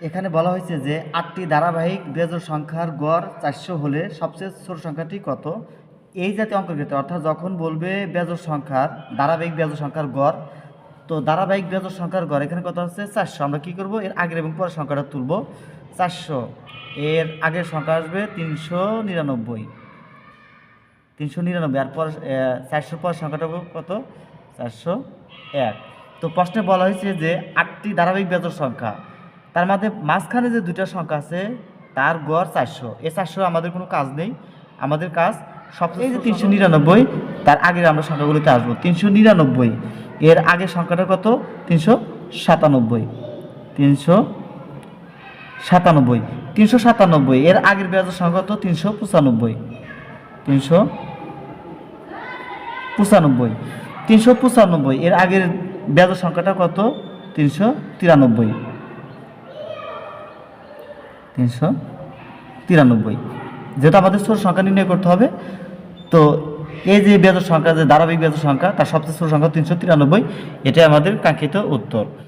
এখানে বলা হয়েছে যে আটটি ধারাবাহিক বেজোড় সংখ্যার গড় চারশো হলে সবচেয়ে ছোট সংখ্যাটি কত? এই জাতীয় অঙ্কের ক্ষেত্রে, অর্থাৎ যখন বলবে বেজোড় সংখ্যার, ধারাবাহিক বেজোড় সংখ্যার গড়, তো ধারাবাহিক বেজোড় সংখ্যার গড় এখানে কত হচ্ছে চারশো। আমরা কী করব? এর আগের এবং পরের সংখ্যাটা তুলব। চারশো। এর আগের সংখ্যা আসবে তিনশো নিরানব্বই। তিনশো নিরানব্বই। আর পর চারশোর পর সংখ্যাটা কত? চারশো এক। তো প্রশ্নে বলা হয়েছে যে আটটি ধারাবাহিক বেজোড় সংখ্যা তার মধ্যে মাঝখানে যে দুইটা সংখ্যা আছে তার গড় চারশো। এ চারশো আমাদের কোনো কাজ নেই। আমাদের কাজ সবচেয়ে যে তিনশো নিরানব্বই তার আগের আমরা সংখ্যাগুলোতে আসব। তিনশো নিরানব্বই এর আগের সংখ্যাটা কত? তিনশো সাতানব্বই। তিনশো সাতানব্বই। তিনশো সাতানব্বই এর আগের বেজোড় সংখ্যা কত? তিনশো পঁচানব্বই। তিনশো পঁচানব্বই। তিনশো পঁচানব্বই এর আগের বেজোড় সংখ্যাটা কত? তিনশো তিরানব্বই। তিনশো তিরানব্বই। যেটা আমাদের সুর সংখ্যা নির্ণয় করতে হবে, তো এই যে বেজোড় সংখ্যা, যে ধারাবাহিক বেজোড় সংখ্যা, তার সবচেয়ে সুর সংখ্যা তিনশো তিরানব্বই, এটাই আমাদের কাঙ্ক্ষিত উত্তর।